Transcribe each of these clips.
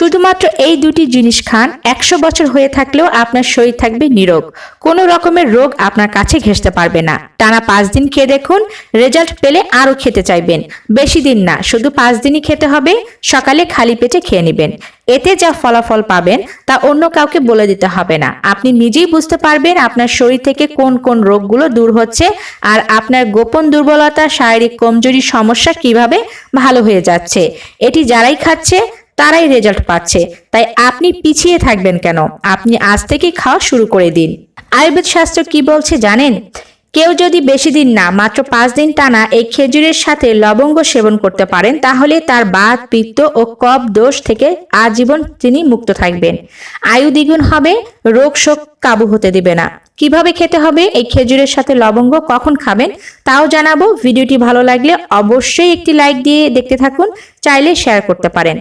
শুধুমাত্র এই দুটি জিনিস খান, একশো বছর হয়ে থাকলেও আপনার শরীর থাকবে নিরোগ। কোনো রকমের রোগ আপনার কাছে ঘেঁষতে পারবে না। টানা পাঁচ দিন খেয়ে দেখুন, রেজাল্ট পেলে আরও খেতে চাইবেন। বেশি দিন না, শুধু পাঁচ দিনই খেতে হবে, সকালে খালি পেটে খেয়ে নেবেন। এতে যা ফলাফল পাবেন, তা অন্য কাউকে বলে দিতে হবে না। আপনি নিজেই বুঝতে পারবেন আপনার শরীর থেকে কোন কোন রোগগুলো দূর হচ্ছে আর আপনার গোপন দুর্বলতা, শারীরিক কমজোরি সমস্যা কীভাবে ভালো হয়ে যাচ্ছে। এটি যারাই খাচ্ছে তারাই রেজাল্ট পাচ্ছে। তাই আপনি পিছিয়ে থাকবেন কেন? আপনি আজ থেকে খাওয়া শুরু করে দিন। আয়ুর্বেদ শাস্ত্র কি বলছে জানেন? কেউ যদি বেশি দিন না, মাত্র পাঁচ দিন টানা এই খেজুরের সাথে লবঙ্গ সেবন করতে পারেন, তাহলে তার বাত, পিত্ত ও কফ দোষ থেকে আজীবন তিনি মুক্ত থাকবেন। আয়ু দ্বিগুণ হবে, রোগ শোক কাবু হতে দিবে না। কীভাবে খেতে হবে, এই খেজুরের সাথে লবঙ্গ কখন খাবেন, তাও জানাব। ভিডিওটি ভালো লাগলে অবশ্যই একটি লাইক দিয়ে দেখতে থাকুন, চাইলে শেয়ার করতে পারেন।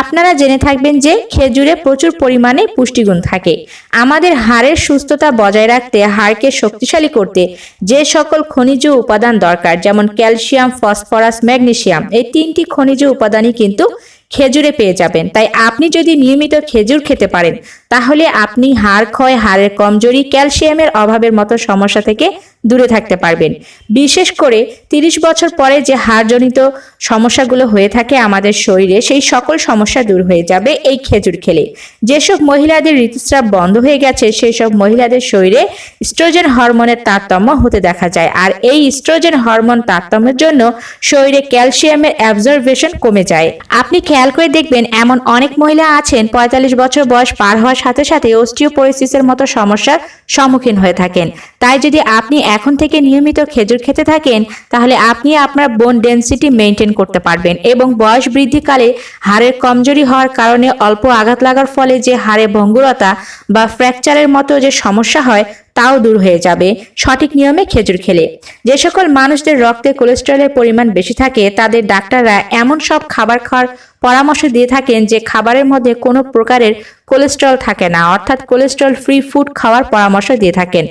আপনারা জেনে থাকবেন যে খেজুরে প্রচুর পরিমাণে পুষ্টিগুণ থাকে। আমাদের হাড়ের সুস্থতা বজায় রাখতে, হাড়কে শক্তিশালী করতে যে সকল খনিজ উপাদান দরকার, যেমন ক্যালসিয়াম, ফসফরাস, ম্যাগনেসিয়াম, এই তিনটি খনিজ উপাদানই কিন্তু খেজুরে পেয়ে যাবেন। তাই আপনি যদি নিয়মিত খেজুর খেতে পারেন, তাহলে আপনি হাড় ক্ষয়, হাড়ের কমজোরি, ক্যালসিয়ামের অভাবের মতো সমস্যা থেকে দূরে থাকতে পারবেন। বিশেষ করে তিরিশ বছর পরে যে হাড়জনিত সমস্যাগুলো হয়ে থাকে আমাদের শরীরে, সেই সকল সমস্যা দূর হয়ে যাবে এই খেজুর খেলে। যেসব মহিলাদের ঋতুস্রাব বন্ধ হয়ে গেছে সেই সব মহিলাদের শরীরে স্ট্রোজেন হরমোনের তারতম্য হতে দেখা যায়। আর এই স্ট্রোজেন হরমোন তারতম্যের জন্য শরীরে ক্যালসিয়ামের অ্যাবজর্ভেশন কমে যায়। আপনি খেয়াল করে দেখবেন, এমন অনেক মহিলা আছেন, পঁয়তাল্লিশ বছর বয়স পার হওয়ার সাথে সাথে অস্টিওপোরিসিসের মতো সমস্যার সম্মুখীন হয়ে থাকেন। তাই যদি আপনি এখন থেকে নিয়মিত খেজুর খেতে থাকেন, তাহলে আপনি আপনার বোন ডেন্সিটি মেনটেন করতে পারবেন এবং বয়স বৃদ্ধিকালে হাড়ের কমজোরি হওয়ার কারণে অল্প আঘাত লাগার ফলে যে হাড়ে ভঙ্গুরতা বা ফ্র্যাকচারের মতো যে সমস্যা হয়, তাও দূর হয়ে যাবে। সঠিক নিয়মে খেজুর খেলে। যে সকল মানুষদের রক্তে কোলেস্টেরলের পরিমাণ বেশি থাকে, তাদের ডাক্তাররা এমন সব খাবার খাওয়ার পরামর্শ দিয়ে থাকেন যে খাবারের মধ্যে কোনো প্রকারের কোলেস্ট্রল থাকে না, অর্থাৎ কোলেস্ট্রল ফ্রি ফুড খাওয়ার পরামর্শ দিয়ে থাকেন।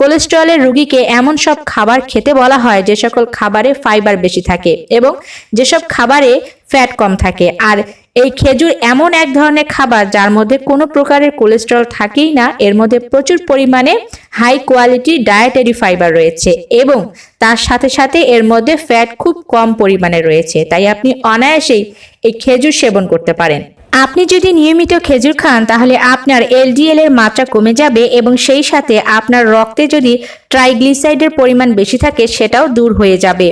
কোলেস্ট্রলের রোগীকে এমন সব খাবার খেতে বলা হয় যে সকল খাবারে ফাইবার বেশি থাকে এবং যেসব খাবারে ফ্যাট কম থাকে। আর এই খেজুর এমন এক ধরনের খাবার যার মধ্যে কোনো প্রকারের কোলেস্ট্রল থাকেই না, এর মধ্যে প্রচুর পরিমাণে হাই কোয়ালিটি ডায়েটারি ফাইবার রয়েছে এবং তার সাথে সাথে এর মধ্যে ফ্যাট খুব কম পরিমাণে রয়েছে, তাই আপনি অনায়াসেই এই খেজুর সেবন করতে পারেন। আপনি যদি নিয়মিত খেজুর খান, তাহলে আপনার এলডিএল এর মাত্রা কমে যাবে এবং সেই সাথে আপনার রক্তে যদি ট্রাইগ্লিসাইডের পরিমাণ বেশি থাকে, সেটাও দূর হয়ে যাবে।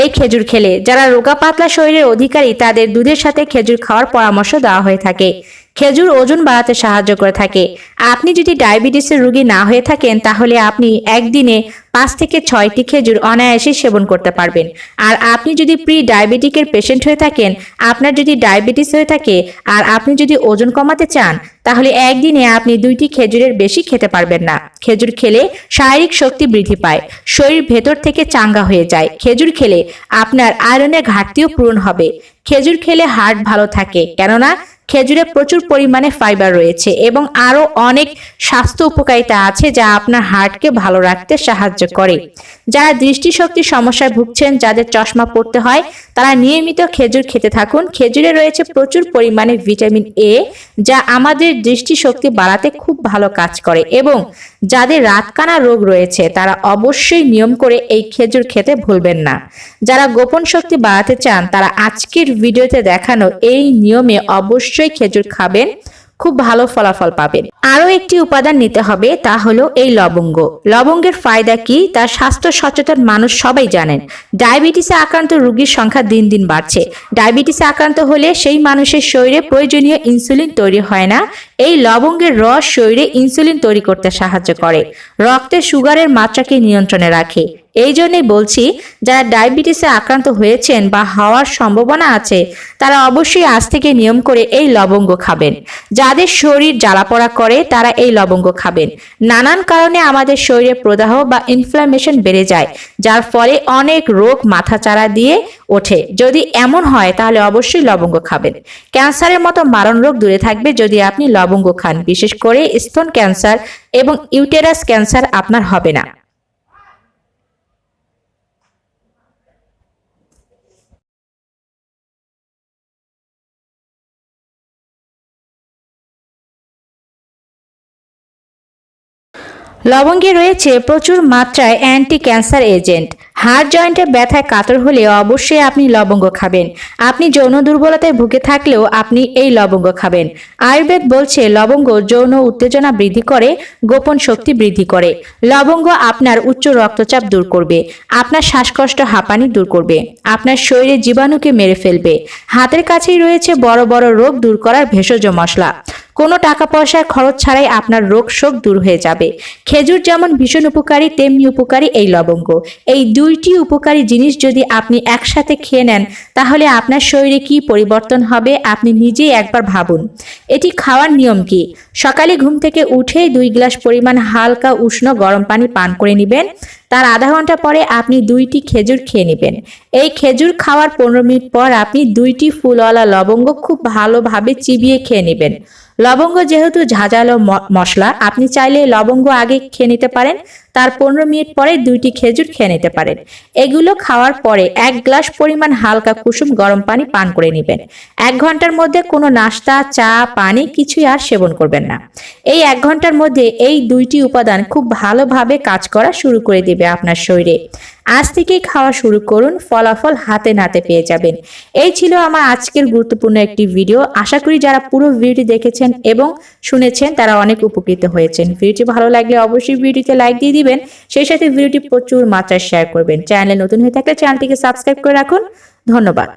এই খেজুর খেলে যারা রোগা পাতলা শরীরের অধিকারী, তাদের দুধের সাথে খেজুর খাওয়ার পরামর্শ দেওয়া হয়ে থাকে। খেজুর ওজন বাড়াতে সাহায্য করে থাকে। আপনি যদি ডায়াবেটিসের রোগী না হয়ে থাকেন, তাহলে আপনি একদিনে পাঁচ থেকে ছয়টি খেজুর অনায়াসে সেবন করতে পারবেন। আর আপনি যদি প্রি ডায়াবেটিকের পেশেন্ট হয়ে থাকেন, আপনার যদি ডায়াবেটিস হয়ে থাকে আর আপনি যদি ওজন কমাতে চান, তাহলে একদিনে আপনি দুইটি খেজুরের বেশি খেতে পারবেন না। খেজুর খেলে শারীরিক শক্তি বৃদ্ধি পায়, শরীর ভেতর থেকে চাঙ্গা হয়ে যায়। খেজুর খেলে আপনার আয়রনের ঘাটতিও পূরণ হবে। খেজুর খেলে হার্ট ভালো থাকে, কেননা খেজুরে প্রচুর পরিমাণে ফাইবার রয়েছে এবং আরও অনেক স্বাস্থ্য উপকারিতা আছে যা আপনার হার্টকে ভালো রাখতে সাহায্য করে। যারা দৃষ্টিশক্তির সমস্যায় ভুগছেন, যাদের চশমা পড়তে হয় তারা নিয়মিত খেজুর খেতে থাকুন। খেজুরে রয়েছে প্রচুর পরিমাণে ভিটামিন এ যা আমাদের দৃষ্টিশক্তি বাড়াতে খুব ভালো কাজ করে এবং যাদের রাতকানা রোগ রয়েছে, তারা অবশ্যই নিয়ম করে এই খেজুর খেতে ভুলবেন না। যারা গোপন শক্তি বাড়াতে চান, তারা আজকের ভিডিওতে দেখানো এই নিয়মে অবশ্যই খেজুর খাবেন। খুব ভালো ফলাফল পাবেন। আরও একটি উপাদান নিতে হবে, তা হলো এই লবঙ্গ। লবঙ্গের ফায়দা কি? তা স্বাস্থ্য সচেতন মানুষ সবাই জানেন। ডায়াবেটিসে আক্রান্ত রোগীর সংখ্যা দিন দিন বাড়ছে। ডায়াবেটিসে আক্রান্ত হলে সেই মানুষের শরীরে প্রয়োজনীয় ইনসুলিন তৈরি হয় না। এই লবঙ্গের রস শরীরে ইনসুলিন তৈরি করতে সাহায্য করে। রক্তে সুগারের মাত্রাকে নিয়ন্ত্রণে রাখে। এই জন্যই বলছি, যারা ডায়াবেটিসে আক্রান্ত হয়েছেন বা হওয়ার সম্ভাবনা আছে, তারা অবশ্যই আজ থেকে নিয়ম করে এই লবঙ্গ খাবেন। যাদের শরীর জ্বালাপড়া করে, তারা এই লবঙ্গ খাবেন। নানান কারণে আমাদের শরীরে প্রদাহ বা ইনফ্লামেশন বেড়ে যায়, যার ফলে অনেক রোগ মাথাচাড়া দিয়ে ওঠে। যদি এমন হয়, তাহলে অবশ্যই লবঙ্গ খাবেন। ক্যান্সারের মতো মারণ রোগ দূরে থাকবে যদি আপনি লবঙ্গ খান। বিশেষ করে স্তন ক্যান্সার এবং ইউটেরাস ক্যান্সার আপনার হবে না। লবঙ্গে রয়েছে প্রচুর মাত্রায় অ্যান্টি ক্যান্সার এজেন্ট হাড় জয়েন্টে ব্যথায় কাতর হলে অবশ্যই আপনি লবঙ্গ খাবেন। আপনি যৌন দুর্বলতায় ভুগে থাকলেও আপনি এই লবঙ্গ খাবেন। আয়ুর্বেদ বলছে, লবঙ্গ যৌন উত্তেজনা বৃদ্ধি করে, গোপন শক্তি বৃদ্ধি করে। লবঙ্গ আপনার উচ্চ রক্তচাপ দূর করবে, আপনার শ্বাসকষ্ট, হাঁপানি দূর করবে, আপনার শরীরে জীবাণুকে মেরে ফেলবে। হাতের কাছেই রয়েছে বড় বড় রোগ দূর করার ভেষজ মশলা। কোনো টাকা পয়সার খরচ ছাড়াই আপনার রোগ শোক দূর হয়ে যাবে। খেজুর যেমন ভীষণ উপকারী, তেমনি উপকারী এই লবঙ্গ। এই দুইটি উপকারী জিনিস যদি আপনি একসাথে খেয়ে নেন, তাহলে আপনার শরীরে কি পরিবর্তন হবে আপনি নিজেই একবার ভাবুন। এটি খাওয়ার নিয়ম কি? সকালে ঘুম থেকে উঠে দুই গ্লাস পরিমাণ হালকা উষ্ণ গরম পানি পান করে নেবেন। তার আধা ঘণ্টা পরে আপনি দুইটি খেজুর খেয়ে নেবেন। এই খেজুর খাওয়ার পনেরো মিনিট পর আপনি দুইটি ফুলওয়ালা লবঙ্গ খুব ভালোভাবে চিবিয়ে খেয়ে নেবেন। লবঙ্গ যেহেতু ঝাঁঝালো মশলা, আপনি চাইলে লবঙ্গ আগে খেয়ে নিতে পারেন। তার পনেরো মিনিট পরে দুইটি খেজুর খেয়ে নিতে পারেন। এগুলো খাওয়ার পরে এক গ্লাস পরিমাণ হালকা কুসুম গরম পানি পান করে নেবেন। এক ঘণ্টার মধ্যে কোনো নাস্তা, চা, পানি কিছুই আর সেবন করবেন না। এই এক ঘণ্টার মধ্যে এই দুইটি উপাদান খুব ভালোভাবে কাজ করা শুরু করে দেবে আপনার শরীরে। আজ থেকেই খাওয়া শুরু করুন, ফলাফল হাতে নাতে পেয়ে যাবেন। এই ছিল আমার আজকের গুরুত্বপূর্ণ একটি ভিডিও। আশা করি যারা পুরো ভিডিওটি দেখেছেন এবং শুনেছেন তারা অনেক উপকৃত হয়েছেন। ভিডিওটি ভালো লাগলে অবশ্যই ভিডিওতে লাইক দিয়ে দিবেন, সেই সাথে ভিডিওটি প্রচুর মাত্রায় শেয়ার করবেন। চ্যানেলে নতুন হয়ে থাকলে চ্যানেলটিকে সাবস্ক্রাইব করে রাখুন। ধন্যবাদ।